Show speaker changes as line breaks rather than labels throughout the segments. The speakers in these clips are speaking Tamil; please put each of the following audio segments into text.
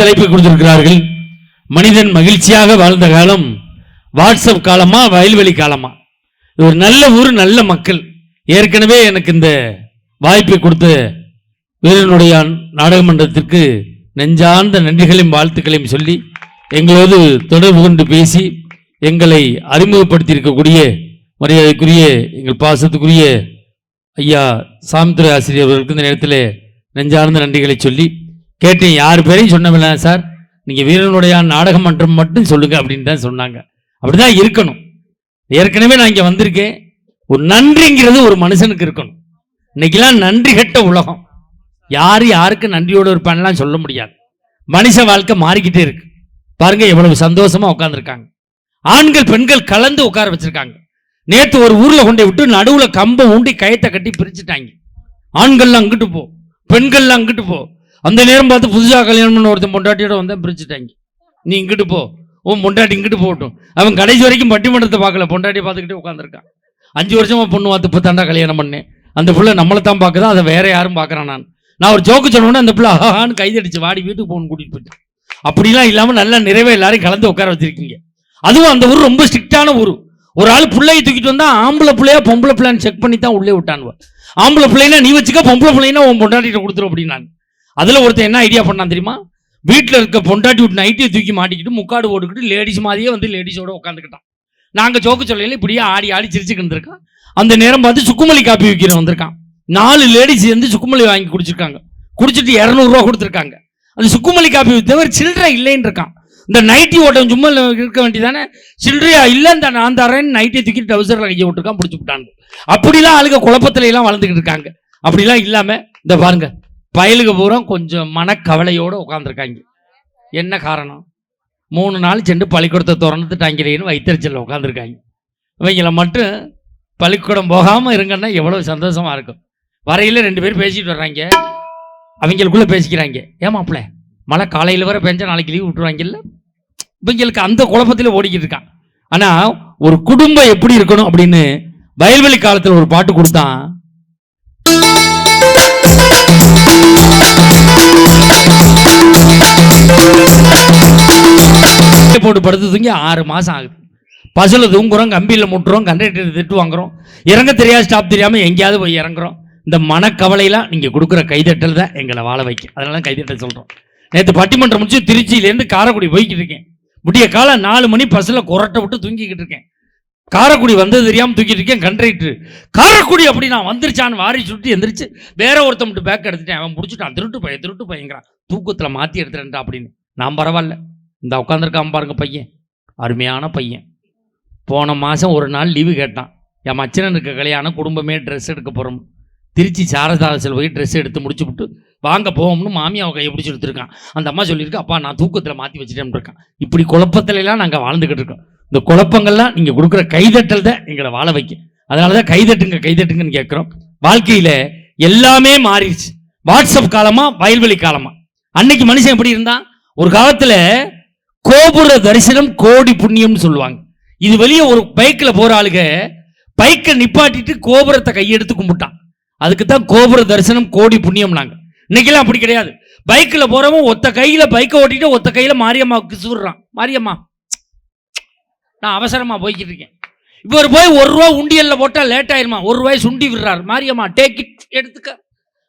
தலைப்பை கொடுத்திருக்கிறார்கள். மனிதன் மகிழ்ச்சியாக வாழ்ந்த காலம் வாட்ஸ்அப் காலமா வயல்வெளி காலமா? இது ஒரு நல்ல ஊர் நல்ல மக்கள். ஏற்கனவே எனக்கு இந்த வாய்ப்பை கொடுத்த வீரனுடைய நாடகமன்றத்திற்கு நெஞ்சார்ந்த நன்றிகளையும் வாழ்த்துக்களையும் சொல்லி எங்களோடு தொடர்பு கொண்டு பேசி எங்களை அறிமுகப்படுத்தியிருக்கக்கூடிய மரியாதைக்குரிய எங்கள் பாசத்துக்குரிய ஐயா சாமித்துறை ஆசிரியர் அவர்களுக்கு இந்த நேரத்தில் நெஞ்சார்ந்த நன்றிகளை சொல்லி கேட்டேன். யார் பேரையும் சொன்னவில்லை சார். நீங்கள் வீரனுடைய நாடகம் மன்றம் மட்டும் சொல்லுங்க அப்படின்னு தான் சொன்னாங்க. அப்படிதான் இருக்கணும். ஏற்கனவே நான் இங்கே வந்திருக்கேன். ஒரு நன்றிங்கிறது ஒரு மனுஷனுக்கு இருக்கணும். இன்னைக்கெல்லாம் நன்றி கெட்ட உலகம். யார் யாருக்கு நன்றியோட இருப்பான்லாம் சொல்ல முடியாது. மனுஷ வாழ்க்கை மாறிக்கிட்டே இருக்கு. பாருங்க எவ்வளவு சந்தோஷமா உட்காந்துருக்காங்க ஆண்கள் பெண்கள் கலந்து உட்கார வச்சிருக்காங்க. நேத்து ஒரு ஊர்ல கொண்டு விட்டு நடுவுல கம்பை ஊண்டி கயத்தை கட்டி பிரிச்சுட்டாங்க. ஆண்கள்லாம் அங்கிட்டு போ பெண்கள்லாம் அங்கிட்டு போ. அந்த நேரம் பார்த்து புதுசாக கல்யாணம் பண்ண ஒருத்தன் பொண்டாட்டியோட வந்தால் பிரிச்சுட்டாங்க. நீ இங்கிட்டு போ. உன் பொண்டாட்டி இங்கிட்டு போகட்டும். அவன் கடைசி வரைக்கும் பட்டிமன்றத்தை பார்க்கல. பொண்டாட்டியை பார்த்துக்கிட்டே உட்காந்துருக்கான் அஞ்சு வருஷமா பொண்ணு பார்த்து இப்போ தாண்டா கல்யாணம் பண்ணேன். அந்த பிள்ளை நம்மளை தான் பார்க்குதா? அதை வேற யாரும் பார்க்குறான் நான். நான் ஒரு ஜோக்கு சொன்னோன்னே அந்த பிள்ளை ஆஹான்னு கைதடிச்சு வாடி வீட்டுக்கு போகணும் கூட்டிட்டு போயிட்டு அப்படிலாம் இல்லாமல் நல்லா நிறைவே எல்லாரையும் கலந்து உட்கார வச்சிருக்கீங்க. அதுவும் அந்த ஊர் ரொம்ப ஸ்ட்ரிக்டான ஊர். ஒரு ஆள் பிள்ளையை தூக்கிட்டு வந்தால் ஆம்பளை பிள்ளையா பொம்பளை பிள்ளைன்னு செக் பண்ணி தான் உள்ளே விட்டானுவ. ஆம்பளை பிள்ளைனா நீ வச்சுக்க பொம்பளை பிள்ளைனா உன் பொண்டாட்டிட்ட கொடுத்துரு நான் அதில் ஒருத்தன் என்ன ஐடியா பண்ணான் தெரியுமா? வீட்டில் இருக்க பொண்டாட்டி விட்டு நைட்டியை தூக்கி மாட்டிக்கிட்டு முக்காடு போட்டுக்கிட்டு லேடிஸ் மாதிரியே வந்து லேடிஸோட உட்காந்துக்கிட்டான் நாங்கள் சோக்கு சொல்லையில் இப்படியே ஆடி ஆடி சிரிச்சுக்கிட்டு இருந்திருக்கான். அந்த நேரம் பார்த்து சுக்குமல்லி காப்பி விற்கிற வந்திருக்கான். நாலு லேடிஸ் வந்து சுக்குமல்லி வாங்கி குடிச்சிருக்காங்க. குடிச்சிட்டு இரநூறுவா கொடுத்துருக்காங்க. அந்த சுக்குமல்லி காப்பி விற்றவர் சில்லறை இல்லைன்னு இருக்கான். இந்த நைட்டி ஓட்டம் சும்மா இருக்க வேண்டியதானே? சில்லறையா இல்லை இந்த நான் தரேன் நைட்டி தூக்கி டவுசரில் கையை விட்டுருக்கான் பிடிச்சி விட்டாங்க அப்படிலாம் ஆளுங்க குழப்பத்துல எல்லாம் வளர்ந்துக்கிட்டு இருக்காங்க. அப்படிலாம் இல்லாமல் இந்த பாருங்க பயலுக்கு பூரா கொஞ்சம் மனக்கவலையோடு உட்காந்துருக்காங்க என்ன காரணம்? மூணு நாள் சென்று பள்ளிக்கூடத்தை திறந்துட்டாங்கிறேன்னு வைத்தறிச்சலில் உட்காந்துருக்காங்க இவங்கள மட்டும் பள்ளிக்கூடம் போகாமல் இருங்கன்னா எவ்வளோ சந்தோஷமாக இருக்கும். வரையில் ரெண்டு பேரும் பேசிட்டு வர்றாங்க. அவங்களுக்குள்ளே பேசிக்கிறாங்க. ஏமாப்பிள மழை காலையில் வர பெஞ்சா நாளைக்கு லீவ் விட்டுருவாங்கல்ல? இவங்களுக்கு அந்த குழப்பத்தில் ஓடிக்கிட்டு இருக்கான். ஆனால் ஒரு குடும்பம் எப்படி இருக்கணும் அப்படின்னு வயல்வெளி காலத்தில் ஒரு பாட்டு கொடுத்தான். போட்டு படுத்து தூங்கி ஆறு மாசம் ஆகுது. பசுல தூங்குறோம் கம்பியில முட்டுறோம் கண்டக்டர் திட்டு வாங்குறோம். இறங்க தெரியாது ஸ்டாப் தெரியாம எங்கேயாவது போய் இறங்குறோம். இந்த மனக்கவலையெல்லாம் நீங்க கொடுக்குற கைதட்டல் தான் எங்களை வாழ வைக்கும். அதனால தான் கைதட்டல் சொல்றோம். நேற்று பட்டிமன்றம் முடிச்சு திருச்சியிலேருந்து காரைக்குடி போய்கிட்டு இருக்கேன். விடிய காலம் நாலு மணி பஸ்ல குரட்டை விட்டு தூங்கிக்கிட்டு இருக்கேன். காரைக்குடி வந்தது தெரியாம தூக்கிட்டு இருக்கேன் கண்டக்டர் காரைக்குடி அப்படி நான் வந்துருச்சான்னு வாரி சுட்டு எந்திரிச்சு வேற ஒருத்தன் மட்டும் பேக் எடுத்துட்டேன். அவன் முடிச்சுட்டான் திருட்டு பையன் திருட்டு பையங்கிறான் தூக்கத்துல மாத்தி எடுத்துறேன்டா அப்படின்னு. நான் பரவாயில்ல. இந்த உட்காந்துருக்கான் பாருங்க பையன். அருமையான பையன். போன மாதம் ஒரு நாள் லீவு கேட்டான். என் மச்சனனுக்கு கல்யாணம் குடும்பமே ட்ரெஸ் எடுக்க போகிறோம் திருச்சி சாரதாசில் போய் ட்ரெஸ் எடுத்து முடிச்சு விட்டு வாங்க போவோம்னு அவன் கையை பிடிச்சி எடுத்திருக்கான் அந்த அம்மா சொல்லியிருக்கு அப்பா நான் தூக்கத்தில் மாற்றி வச்சுட்டேன்னு இருக்கான். இப்படி குழப்பத்திலலாம் நாங்கள் வாழ்ந்துக்கிட்டு இருக்கோம். இந்த குழப்பங்கள்லாம் நீங்கள் கொடுக்குற கைதட்டல் தான் எங்களை வாழ வைக்கும். அதனால தான் கைதட்டுங்க கைதட்டுங்கன்னு கேட்குறோம். வாழ்க்கையில் எல்லாமே மாறிடுச்சு. வாட்ஸ்அப் காலமாக வயல்வெளி காலமாக அன்னைக்கு மனுஷன் எப்படி இருந்தான்? ஒரு காலத்தில் கோபுர தரிசனம் கோடி புண்ணியம்னு சொல்லுவாங்க. இது வெளியே ஒரு பைக்கில் போற ஆளுக பைக்கை நிப்பாட்டிட்டு கோபுரத்தை கையெடுத்து கும்பிட்டான். அதுக்கு தான் கோபுர தரிசனம் கோடி புண்ணியம் நாங்க இன்னைக்கெல்லாம் அப்படி கிடையாது. பைக்கில் போறவன் ஒத்த கையில பைக்கை ஓட்டிட்டு ஒத்த கையில மாரியம்மாவுக்கு சுடுறான் மாரியம்மா நான் அவசரமா போய்கிட்டு இருக்கேன். இவர் போய் ஒரு ரூபா உண்டியல்ல போட்டா லேட் ஆயிருமா? ஒரு ரூபாய் சுண்டி விடுறாரு. மாரியம்மா டேக் இட் எடுத்துக்க.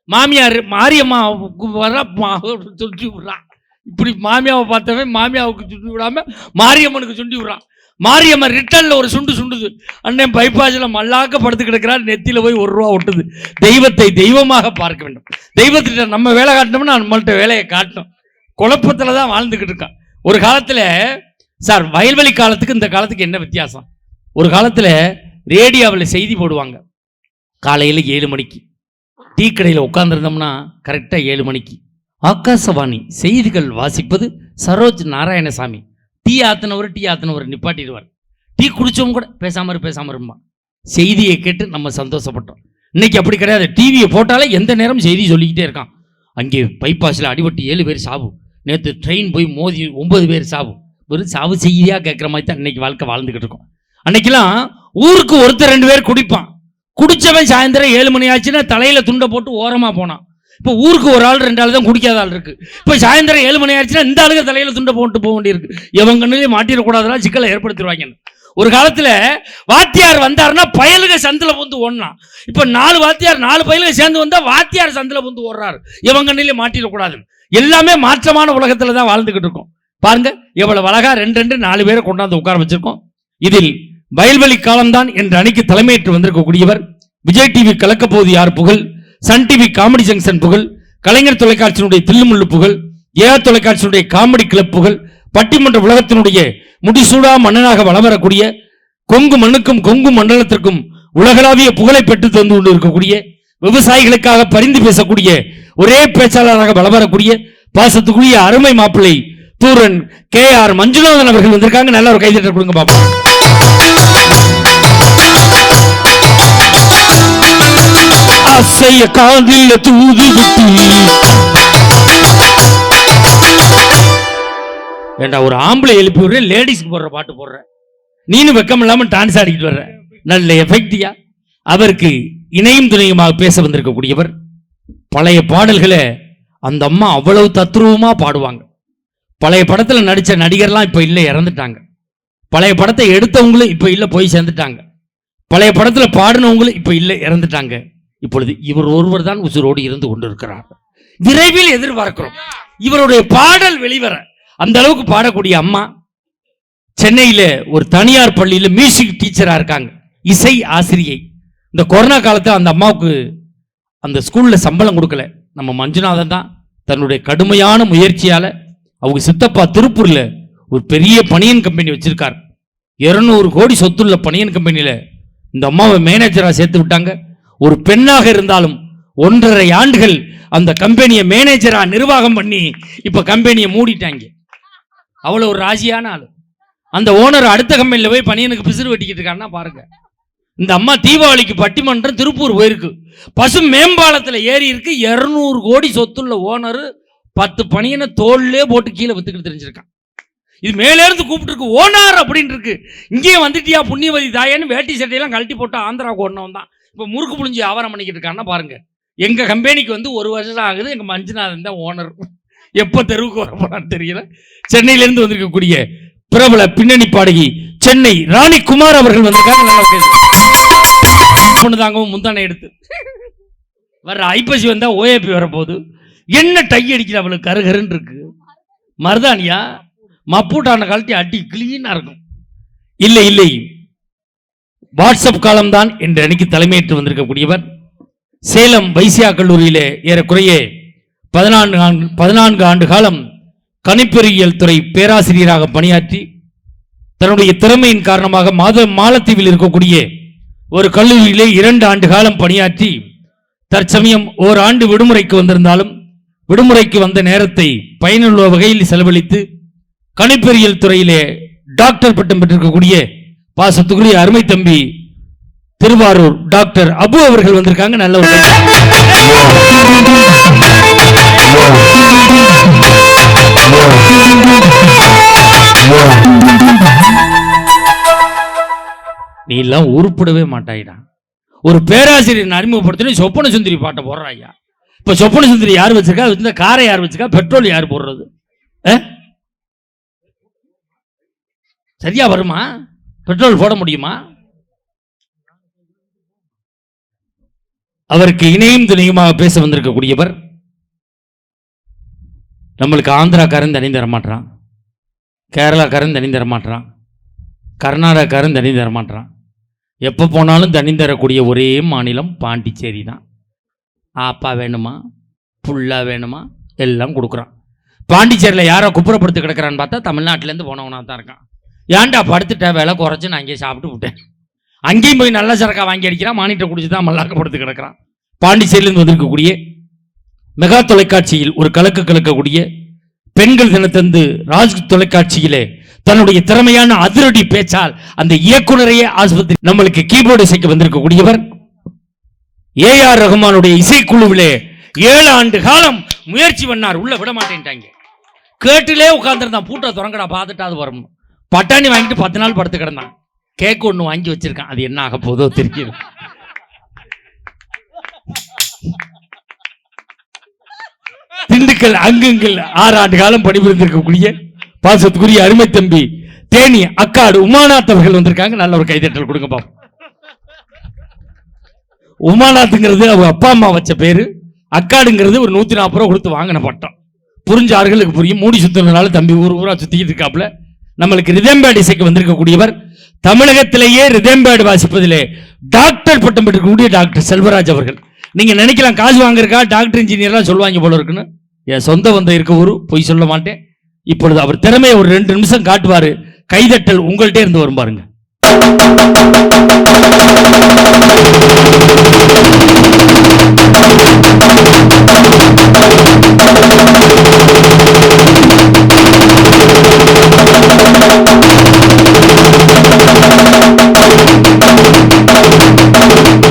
மாமியார் மாரியம்மா வர மா- சுண்டி விடுறான் இப்படி மாமியாவை பார்த்தவன் மாமியாவுக்கு சுண்டி விடாம மாரியம்மனுக்கு சுண்டி விடுறான். மாரியம்மன் ரிட்டனில் ஒரு சுண்டு சுண்டுது. அண்ணன் பைப்பாசில் மல்லாக்க படுத்து கிடக்கிறார் நெத்தியில் போய் ஒரு ரூபா ஒட்டுது. தெய்வத்தை தெய்வமாக பார்க்க வேண்டும். தெய்வத்திட்ட நம்ம வேலை காட்டினோம்னா நம்மள்கிட்ட வேலையை காட்டணும். குழப்பத்தில் தான் வாழ்ந்துக்கிட்டு இருக்கான். ஒரு காலத்தில் சார் வயல்வெளி காலத்துக்கு இந்த காலத்துக்கு என்ன வித்தியாசம்? ஒரு காலத்தில் ரேடியோவில் செய்தி போடுவாங்க. காலையில் ஏழு மணிக்கு. டீ கடையில் உட்காந்துருந்தோம்னா கரெக்டாக ஏழு மணிக்கு. ஆகாசவாணி செய்திகள் வாசிப்பது சரோஜ் நாராயணசாமி. டீ ஆத்தினவர் டீ ஆத்தினவர் நிப்பாட்டிடுவார். டீ குடிச்சவங்க கூட பேசாமல் பேசாமல் இருப்பான் செய்தியை கேட்டு நம்ம சந்தோஷப்பட்டோம். இன்னைக்கு அப்படி கிடையாது. டிவியை போட்டாலே எந்த நேரம் செய்தி சொல்லிக்கிட்டே இருக்கான். அங்கே பைபாஸில் அடிபட்டு ஏழு பேர் சாவு. நேற்று ட்ரெயின் போய் மோதி ஒன்பது பேர் சாவு. வெறும் சாவு செய்தியாக கேட்குற மாதிரி தான் இன்னைக்கு வாழ்க்கை வாழ்ந்துக்கிட்டு இருக்கோம். அன்னைக்கெல்லாம் ஊருக்கு ஒருத்தர் ரெண்டு பேர் குடிப்பான். குடிச்சவன் சாயந்தரம் ஏழு மணி ஆச்சுன்னா தலையில் துண்டை போட்டு ஓரமாக போனான். இப்போ ஊருக்கு ஒரு ஆள் ரெண்டு ஆள் தான் குடிக்காத ஆள் இருக்கு. இப்போ சாயந்தரம் ஏழு மணி ஆயிடுச்சுன்னா இந்த ஆளுங்க தலையில துண்டை போட்டு போக வேண்டியிருக்கு. எவங்கன்னு கண்ணிலே மாட்டிடக்கூடாதுன்னா சிக்கலை ஏற்படுத்திடுவாங்க ஒரு காலத்துல வாத்தியார் வந்தாருன்னா பயலுக சந்தில வந்து ஓடலாம் இப்ப நாலு வாத்தியார் நாலு பயலுக சேர்ந்து வந்தா வாத்தியார் சந்தில வந்து ஓடுறாரு. இவங்க மாட்டிடக்கூடாது எல்லாமே மாற்றமான உலகத்துல தான் வாழ்ந்துகிட்டு இருக்கோம். பாருங்க எவ்வளவு அழகா ரெண்டு ரெண்டு நாலு பேரை கொண்டாந்து உட்கார வச்சிருக்கோம். இதில் வயல்வெளி காலம்தான் என்ற அணிக்கு தலைமையேற்று வந்திருக்கக்கூடியவர். விஜய் டிவி கலக்கப்போது யார் புகழ்? சன் டிவி காமெடி ஜங்ஷன் புகழ் கலைஞர் தொலைக்காட்சியினுடைய தில்லுமுள்ளு புகழ் ஏஆ தொலைக்காட்சியினுடைய காமெடி கிளப் புகழ் பட்டிமன்ற உலகத்தினுடைய முடிசூடா மன்னனாக வளம் வரக்கூடிய கொங்கு மண்ணுக்கும் கொங்கு மண்டலத்திற்கும் உலகளாவிய புகழை பெற்று தந்து கொண்டு இருக்கக்கூடிய விவசாயிகளுக்காக பரிந்து பேசக்கூடிய ஒரே பேச்சாளராக வளம் வரக்கூடிய பாசத்துக்குரிய அருமை மாப்பிள்ளை தூரன் கே ஆர் மஞ்சுநாதன் அவர்கள் வந்திருக்காங்க. நல்ல ஒரு கைதட்ட கொடுங்க பாப்போம் அசைய காதில் தூது விட்டு ஏண்டா ஒரு ஆம்பளை எழுப்பி விடுற லேடிஸ்க்கு போடுற பாட்டு போடுற. நீனும் வெக்கம் இல்லாம டான்ஸ் ஆடிக்கிட்டு வர்ற. நல்ல எஃபெக்டியா அவருக்கு இணையும் துணையுமாக பேச வந்திருக்கக்கூடியவர். பழைய பாடல்களை அந்த அம்மா அவ்வளவு தத்ரூபமா பாடுவாங்க. பழைய படத்துல நடிச்ச நடிகர்லாம் இப்போ இல்லை இறந்துட்டாங்க. பழைய படத்தை எடுத்தவங்களும் இப்போ இல்லை போய் சேர்ந்துட்டாங்க. பழைய படத்துல பாடினவங்களும் இப்போ இல்லை இறந்துட்டாங்க. இப்பொழுது இவர் ஒருவர் தான் உசுரோடு இருந்து கொண்டிருக்கிறார். விரைவில் எதிர்பார்க்கிறோம். இவருடைய பாடல் வெளிவர அந்த அளவுக்கு பாடக்கூடிய அம்மா சென்னையில ஒரு தனியார் பள்ளியில மியூசிக் டீச்சரா இருக்காங்க. இசை ஆசிரியை. இந்த கொரோனா காலத்துல அந்த அம்மாவுக்கு அந்த ஸ்கூல்ல சம்பளம் கொடுக்கல. நம்ம மஞ்சுநாதன் தான் தன்னுடைய கடுமையான முயற்சியால அவங்க சித்தப்பா திருப்பூர்ல ஒரு பெரிய பனியன் கம்பெனி வச்சிருக்கார். இருநூறு கோடி சொத்துள்ள பனியன் கம்பெனியில இந்த அம்மாவை மேனேஜரா சேர்த்து விட்டாங்க. ஒரு பெண்ணாக இருந்தாலும் ஒன்றரை ஆண்டுகள் அந்த கம்பெனியை மேனேஜரா நிர்வாகம் பண்ணி இப்ப கம்பெனியை மூடிட்டாங்க. அவ்வளவு ஒரு ராஜியான ஆளு. அந்த ஓனர் அடுத்த கம்பெனியில் போய் பனியனுக்கு பிசுறு வெட்டிக்கிட்டு இருக்கான்னா பாருங்க. இந்த அம்மா தீபாவளிக்கு பட்டிமன்றம் திருப்பூர் போயிருக்கு. பசு மேம்பாலத்தில் ஏறி இருக்கு. இரநூறு கோடி சொத்துள்ள ஓனர் பத்து பனியனை தோல்லே போட்டு கீழே வித்துக்கிட்டு தெரிஞ்சிருக்கான். இது மேலேருந்து கூப்பிட்டுருக்கு கூப்பிட்டு இருக்கு ஓனார் அப்படின்னு இருக்கு. இங்கேயே வந்துட்டியா புண்ணியவதி தாயன்னு வேட்டி சட்டையெல்லாம் கழட்டி போட்டு ஆந்திரா ஒன்றவன் தான் இப்போ முறுக்கு புளிஞ்சு வியாபாரம் பண்ணிக்கிட்டு இருக்காங்கன்னா பாருங்க. எங்கள் கம்பெனிக்கு வந்து ஒரு வருஷம் ஆகுது எங்கள் மஞ்சுநாதன் தான் ஓனர் எப்போ தெருவுக்கு வர போறான்னு தெரியல. சென்னையிலேருந்து வந்திருக்கக்கூடிய பிரபல பின்னணி பாடகி சென்னை ராணி குமார் அவர்கள் வந்திருக்காங்க. நல்லா பொண்ணு தாங்கவும் முந்தானை எடுத்து. வர்ற ஐப்பசி வந்தால் ஓஏபி வரப்போகுது. என்ன டை அடிக்கிற அவளுக்கு? கருகருன்னு இருக்கு. மருதானியா மப்பூட்டான கழட்டி அடி கிளீனாக இருக்கும் இல்லை இல்லை. வாட்ஸ்அப் காலம்தான் என்று அன்னைக்கு தலைமையேற்று வந்திருக்கக்கூடியவர். சேலம் வைசியா கல்லூரியிலே ஏறக்குறைய பதினான்கு ஆண்டு பதினான்கு ஆண்டு காலம் கணிப்பொறியியல் துறை பேராசிரியராக பணியாற்றி தன்னுடைய திறமையின் காரணமாக மாத மாலத்தீவில் இருக்கக்கூடிய ஒரு கல்லூரியிலே இரண்டு ஆண்டு காலம் பணியாற்றி தற்சமயம் ஓராண்டு விடுமுறைக்கு வந்திருந்தாலும் விடுமுறைக்கு வந்த நேரத்தை பயனுள்ள வகையில் செலவழித்து கணிப்பொறியியல் துறையிலே டாக்டர் பட்டம் பெற்றிருக்கக்கூடிய பாசத்துக்குரிய அருமை தம்பி திருவாரூர் டாக்டர் அபு அவர்கள் வந்திருக்காங்க. நல்ல ஒரு நீ எல்லாம் உருப்படவே மாட்டாயிடா. ஒரு பேராசிரியர் அறிமுகப்படுத்தி சொப்பன சுந்தரி பாட்டை போடுறா ஐயா. இப்ப சொப்பன சுந்தரி யார் வச்சிருக்கா? இந்த காரை யார் வச்சிருக்கா? பெட்ரோல் யார் போடுறது? சரியா வருமா? பெட்ரோல் போட முடியுமா? அவருக்கு இணையும் துணையுமாக பேச வந்திருக்கக்கூடியவர் நம்மளுக்கு ஆந்திராக்காரன் தனி தர மாட்டான் கேரளாக்காரன் தனி தர மாட்டான் கர்நாடகாக்காரன் தனி தர மாட்டான் எப்போ போனாலும் தனி தரக்கூடிய ஒரே மாநிலம் பாண்டிச்சேரி தான். ஆப்பா வேணுமா? புல்லா வேணுமா? எல்லாம் கொடுக்குறான். பாண்டிச்சேரியில் யாரோ குப்புறப்படுத்து கிடக்குறான்னு பார்த்தா தமிழ்நாட்டிலேருந்து போனவனாக தான் இருக்கான். ஏன்டா படுத்துட்டேன் விலை குறைச்சி நான் அங்கேயே சாப்பிட்டு விட்டேன். அங்கேயும் போய் நல்ல சரக்கா வாங்கி அடிக்கிறான். மானிட்டை குடிச்சு தான் மல்லாக்கப்படுத்து கிடக்குறான். பாண்டிச்சேரியிலேருந்து வந்திருக்கக்கூடிய மெகா தொலைக்காட்சியில் ஒரு கலக்கு கலக்கக்கூடிய பெண்கள் தினத்தந்து ராஜ் தொலைக்காட்சியிலே தன்னுடைய திறமையான அதிரடி பேச்சால் அந்த இயக்குனரையே ஆஸ்பத்திரி நம்மளுக்கு கீபோர்டு இசைக்கு வந்திருக்கக்கூடியவர் ஏ ஆர் ரஹ்மானுடைய இசைக்குழுவிலே ஏழு ஆண்டு காலம் முயற்சி பண்ணார். உள்ள விட மாட்டேன்ட்டாங்க. கேட்டிலே உட்கார்ந்துருந்தான். பூட்டை திறங்கடா பார்த்துட்டாது வரும். பட்டாணி வாங்கிட்டு பத்து நாள் படுத்து கிடந்தான். கேக் ஒன்று வாங்கி வச்சிருக்கான். அது என்ன ஆக போதோ தெரியும் திண்டுக்கல் அங்குங்கள் ஆறு ஆண்டு காலம் பணிபுரிந்திருக்கக்கூடிய பாசத்துக்குரிய அருமை தம்பி தேனி அக்காடு உமாநாத் அவர்கள் வந்திருக்காங்க. நல்ல ஒரு கைதட்டல் கொடுங்க பாப்போம். உமாநாத்துங்கிறது அவங்க அப்பா அம்மா வச்ச பேரு. அக்காடுங்கிறது ஒரு நூத்தி நாற்பது ரூபா கொடுத்து வாங்கின பட்டம். புரிஞ்ச ஆறுகளுக்கு புரியும். மூடி சுத்துறதுனால தம்பி ஊர் ஊரா சுத்திக்கிட்டு இருக்காப்புல. நம்மளுக்கு ரிதம்பேட் இசைக்கு வந்திருக்கக்கூடியவர் தமிழகத்திலேயே ரிதம்பேட் வாசிப்பதிலே டாக்டர் பட்டம் பெற்றக்கூடிய டாக்டர் செல்வராஜ் அவர்கள். நீங்கள் நினைக்கலாம் காசு வாங்குறக்கா டாக்டர் இன்ஜினியர்லாம் சொல்லுவாங்க போல இருக்குன்னு. என் சொந்த வந்த இருக்க ஊரு பொய் சொல்ல மாட்டேன். இப்பொழுது அவர் திறமையை ஒரு ரெண்டு நிமிஷம் காட்டுவார். கைதட்டல் உங்கள்கிட்ட இருந்து வரும் பாருங்க. Thank you.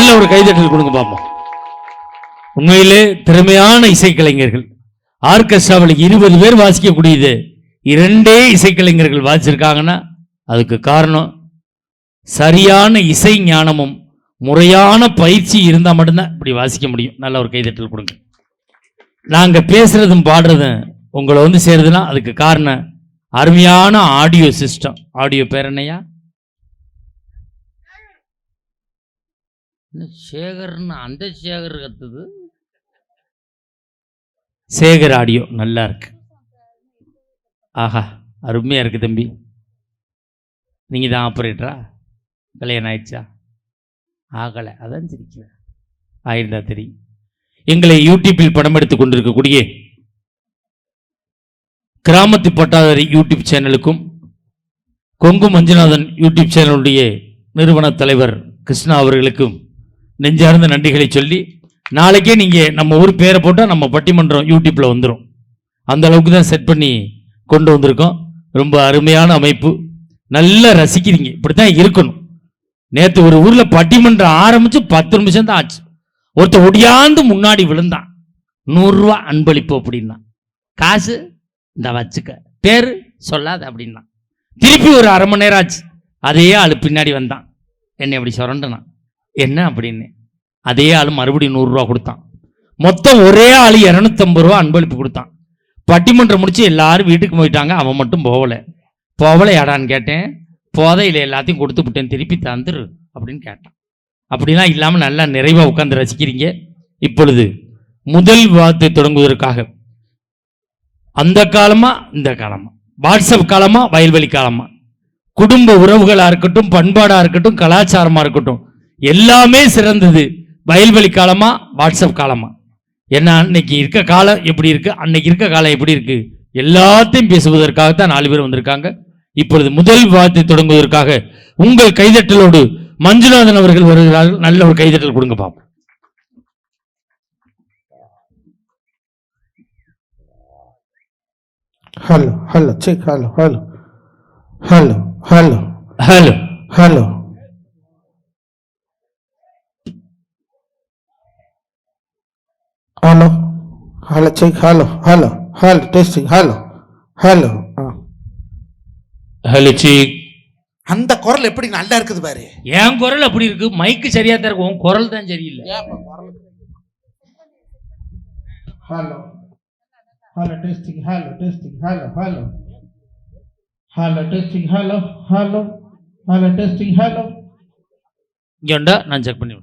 நல்ல ஒரு கைதட்டல் கொடுங்க பாப்போம். உண்மையிலே திறமையான இசைக்கலைஞர்கள். ஆர்கெஸ்ட்ராவில் இருபது பேர் வாசிக்கக்கூடியது. இரண்டே இசைக்கலைஞர்கள் வாசிச்சிருக்காங்கன்னா அதுக்கு காரணம் சரியான இசை ஞானமும் முறையான பயிற்சி இருந்தால் மட்டும்தான் இப்படி வாசிக்க முடியும். நல்ல ஒரு கைதட்டல் கொடுங்க. நாங்கள் பேசுறதும் பாடுறதும் உங்களை வந்து சேருதுன்னா அதுக்கு காரணம் அருமையான ஆடியோ சிஸ்டம். ஆடியோ பேர் என்னையா சேகர்னு அந்த சேகர் கத்துது? சேகர் ஆடியோ நல்லா இருக்கு. ஆஹா அருமையாக இருக்கு தம்பி. நீங்கள் தான் ஆப்ரேட்டரா கல்யாணம் ஆயிடுச்சா? ஆகலை அதான் சிரிக்கிறேன். ஆயிருந்தா தெரியும் எங்களை யூடியூப்பில் படம் எடுத்துக் கொண்டிருக்கக்கூடிய கிராமத்து பட்டாதாரி யூடியூப் சேனலுக்கும் கொங்கு மஞ்சுநாதன் யூடியூப் சேனலுடைய நிறுவன தலைவர் கிருஷ்ணா அவர்களுக்கும் நெஞ்சார்ந்த நன்றிகளை சொல்லி நாளைக்கே நீங்கள் நம்ம ஊர் பேரை போட்டால் நம்ம பட்டிமன்றம் யூடியூப்பில் வந்துடும் அந்த அளவுக்கு தான் செட் பண்ணி கொண்டு வந்திருக்கோம். ரொம்ப அருமையான அமைப்பு. நல்லா ரசிக்கிறீங்க. இப்படி தான் இருக்கணும். நேற்று ஒரு ஊரில் பட்டிமன்றம் ஆரம்பித்து பத்து நிமிஷம் தான் ஆச்சு. ஒருத்தன் ஒடியாந்து முன்னாடி விழுந்தான். நூறுரூவா அன்பளிப்பு அப்படின்னா. காசு இந்த வச்சுக்க. பேர் சொல்லாது அப்படின்னா. திருப்பி ஒரு அரை மணி நேரம் ஆச்சு. அதே ஆளு பின்னாடி வந்தான். என்னை அப்படி சுரண்டுனான். என்ன அப்படின்னு? அதே ஆள் மறுபடியும் நூறுரூவா கொடுத்தான். மொத்தம் ஒரே ஆள் இரநூத்தம்பது ரூபா அன்பளிப்பு கொடுத்தான். பட்டிமன்றம் முடிச்சு எல்லாரும் வீட்டுக்கு போயிட்டாங்க. அவன் மட்டும் போகலை. போகலை யாடான்னு கேட்டேன். போதையில் எல்லாத்தையும் கொடுத்து விட்டேன். திருப்பி தந்துரு அப்படின்னு கேட்டான். அப்படிலாம் இல்லாமல் நல்லா நிறைவாக உட்காந்து ரசிக்கிறீங்க. இப்பொழுது முதல் வார்த்தை தொடங்குவதற்காக அந்த காலமா இந்த காலமா? வாட்ஸ்அப் காலமா வயல்வெளி காலமா? குடும்ப உறவுகளாக இருக்கட்டும் பண்பாடாக இருக்கட்டும் கலாச்சாரமாக இருக்கட்டும் எல்லாமே சிறந்தது. வயல்வெளி காலமா வாட்ஸ்அப் காலமா? ஏன்னா அன்னைக்கு இருக்க காலம் எப்படி இருக்கு? அன்னைக்கு இருக்க காலம் எப்படி இருக்கு? எல்லாத்தையும் பேசுவதற்காகத்தான் நாலு பேர் வந்திருக்காங்க. இப்பொழுது முதல் வார்த்தை தொடங்குவதற்காக உங்கள் கைதட்டலோடு மஞ்சுநாதன் அவர்கள் வருகிறார்கள். நல்ல ஒரு கைதட்டல் கொடுங்க பாப்போம்.
Hello, hello, check, hello, hello. Hello, hello,
hello
hello. Hello, hello, check, hello, hello, hello, testing, hello, hello. ஆ.
ஹலோ சி
அந்த குரல் எப்படி நல்லா இருக்குது பாரு
என் குரல் அப்படி இருக்கு மைக்கு சரியா தான் இருக்கும் உன் குரல் தான் சரியில்லை
Hello, hello, testing, hello, testing, hello, hello. Hello, testing, hello, hello, hello, testing, hello.
இங்க உண்டா நான் செக் பண்ணி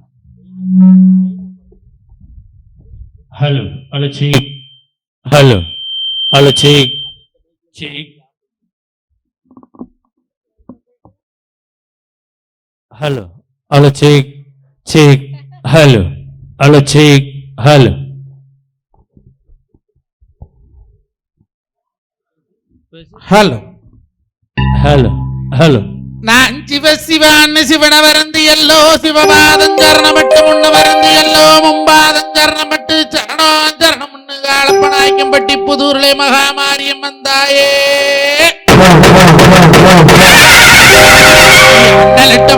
ஹலோ ஹலோ சி ஹலோ ஹலோ சி சி ஹலோ ஹலோ சி சி ஹலோ ஹலோ சி ஹலோ
Hello,
ஹலோ ஹலோ
நான் சிவ சிவான்னு சிவன வரந்து எல்லோ சிவபாதம் சரணப்பட்டு முன்ன வரந்து எல்லோ மும்பாதம் சரணப்பட்டு சரணோ சரணம் முன்னு காலப்பனாய்க்கும் பட்டி புதூர்லே மகாமாரியம் வந்தாயே. முன்னலிட்ட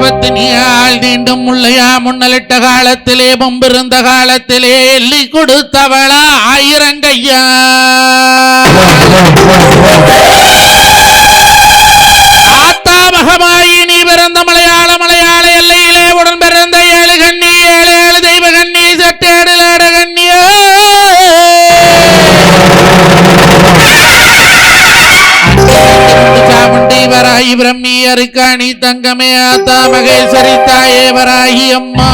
நீண்டும் முள்ளையா முன்னலிட்ட காலத்திலே மும்பிருந்த காலத்திலே எல்லி கொடுத்தவளா ஆயிரங்கையா மகமாயி நீ பிறந்த மலையாள மலையாள எல்லையிலே உடன் பிறந்த ஏழு கண்ணி ஏழு ஏழு தெய்வ கண்ணி சட்டேடு லாட கண்ணியோ சாமுண்டி வராகி பிரம்மி அருக்காணி தங்கமே ஆத்தா மகேஸ்வரி தாயே வராகி அம்மா.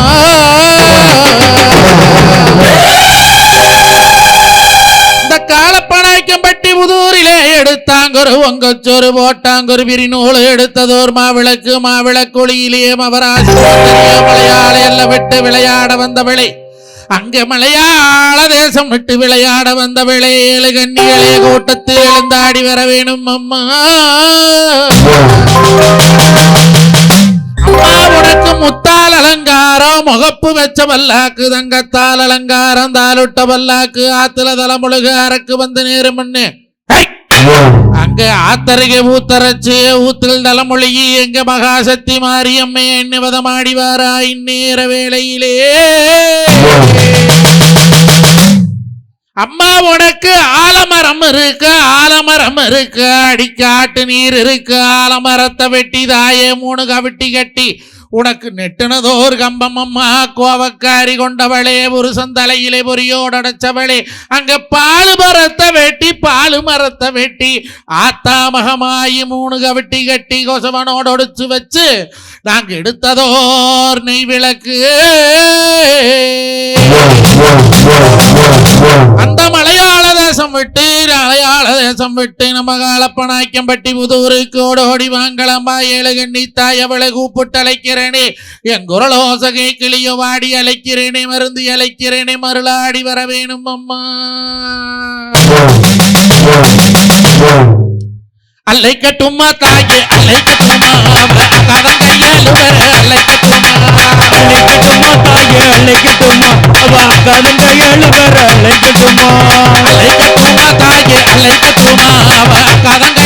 காலப்பனாய்க்கம்பட்டி புதூரிலே எடுத்தாங்கொரு ஒங்கச்சொரு போட்டாங்கொரு விரிநூல் எடுத்ததோர் மாவிளக்கு மாவிளக்கொளியிலே மவராசி மலையாள எல்ல விட்டு விளையாட வந்த விளை. அங்கே மலையாள தேசம் விட்டு விளையாட வந்த விளை. ஏழு கண்ணிகளே கூட்டத்தில் எழுந்தாடி வர வேணும் அம்மா. உனக்கு முத்தால் அலங்காரம் முகப்பு வச்ச பல்லாக்கு தங்கத்தால் அலங்காரம் தாலுட்ட பல்லாக்கு ஆத்துல தலைமுழுக அரக்கு வந்து நேரும் மண்ணு அங்க ஆத்தருகே ஊத்தரச்சு ஊத்தில் தலைமொழிகி எங்க மகாசக்தி மாரியம்மை எண்ணுவதமாடி வாரா இந்நேர வேளையிலே. அம்மா உனக்கு ஆலமரம் இருக்கு ஆலமரம் இருக்கு அடிக்காட்டு நீர் இருக்கு ஆலமரத்தை வெட்டி தாயே மூணு கவிட்டி கட்டி உனக்கு நெட்டினதோர் கம்பமம்மா கோவக்காரி கொண்டவளே ஒரு சந்தலையிலே பொரியோடு அடைச்சவளே. அங்க பாலு மரத்தை வெட்டி பாலு மரத்தை வெட்டி ஆத்தாமகமாயி மூணு கவிட்டி கட்டி கொசவனோட ஒடிச்சு வச்சு நாங்க எடுத்ததோர் நெய் விளக்கு. அந்த மலையாள தேசம் விட்டு மலையாள தேசம் விட்டு நம்ம காலப்பனாய்க்கம்பட்டி புதூருக்கு ஓடோடி வாங்கலம்மா ஏழு கண்ணி தாய் அவளை கூப்பிட்டு அழைக்கிறேன் அழைக்கிறேனே. என் குரலோசகை கிளியவாடி அழைக்கிறேனே மருந்து அழைக்கிறேனே மருளாடி வர வேணும் அம்மா. அல்லை கட்டுமா தாயே அல்லை கட்டுமா அல்லை கட்டுமா அல்லை கட்டுமா தாயே அல்லை கட்டுமா
அவ கதந்த எழுவர் அல்லை கட்டுமா அல்லை கட்டுமா தாயே அல்லை கட்டுமா அவ கதந்த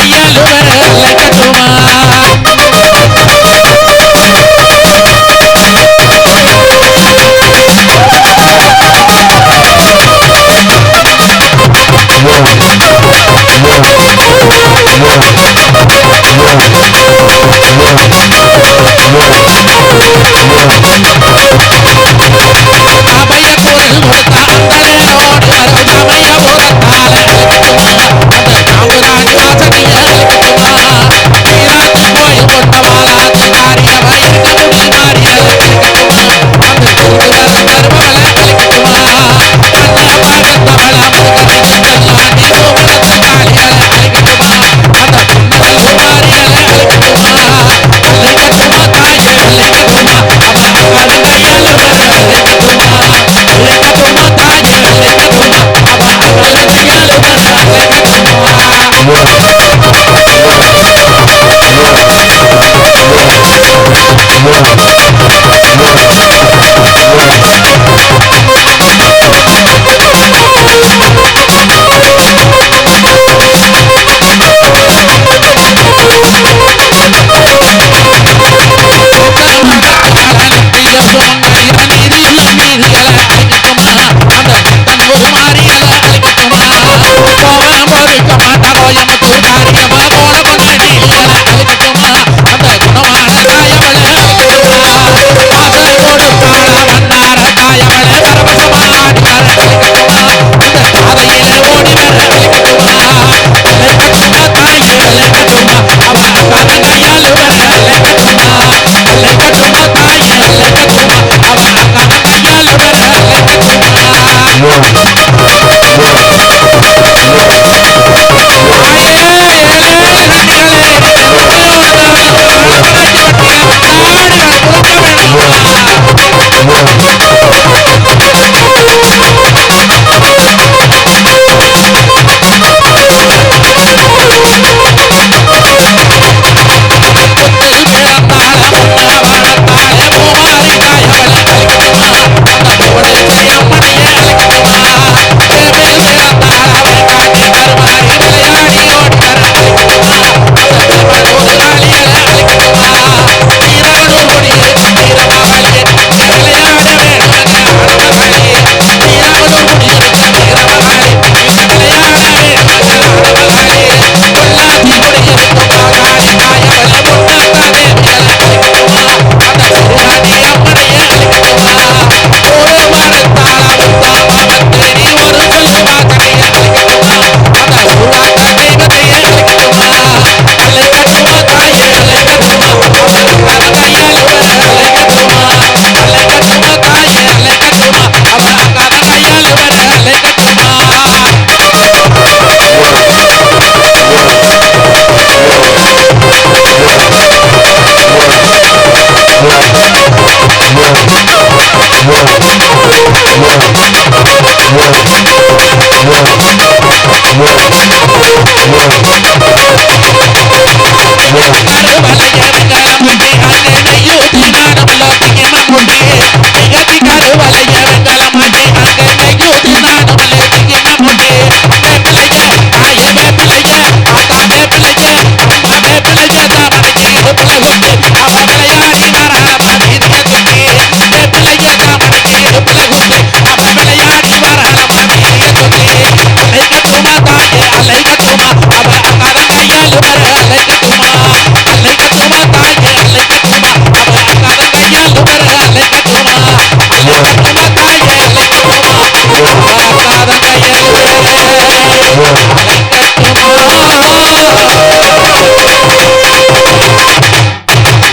அபய குரல் தாத்தல